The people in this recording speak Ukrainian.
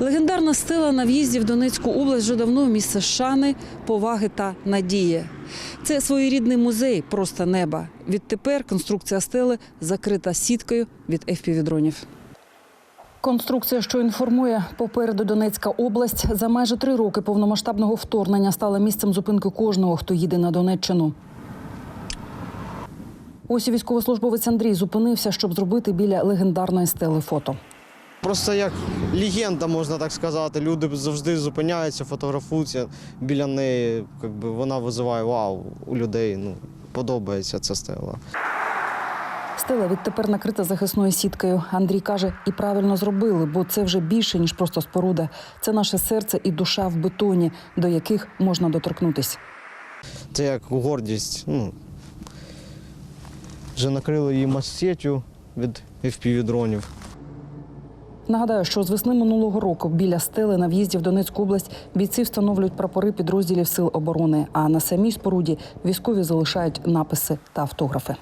Легендарна стела на в'їзді в Донецьку область вже давно місце шани, поваги та надії. Це своєрідний музей просто неба. Відтепер конструкція стели закрита сіткою від FPV-дронів. Конструкція, що інформує попереду Донецька область, за майже три роки повномасштабного вторгнення стала місцем зупинки кожного, хто їде на Донеччину. Ось військовослужбовець Андрій зупинився, щоб зробити біля легендарної стели фото. Просто як легенда, можна так сказати. Люди завжди зупиняються, фотографуються біля неї. Якби вона визиває вау у людей. Ну, подобається ця стела. Стела відтепер накрита захисною сіткою. Андрій каже, і правильно зробили, бо це вже більше ніж просто споруда. Це наше серце і душа в бетоні, до яких можна доторкнутись. Це як гордість. Ну, вже накрили її массетю від FPV-дронів. Нагадаю, що з весни минулого року біля стели на в'їзді в Донецьку область бійці встановлюють прапори підрозділів сил оборони. А на самій споруді військові залишають написи та автографи.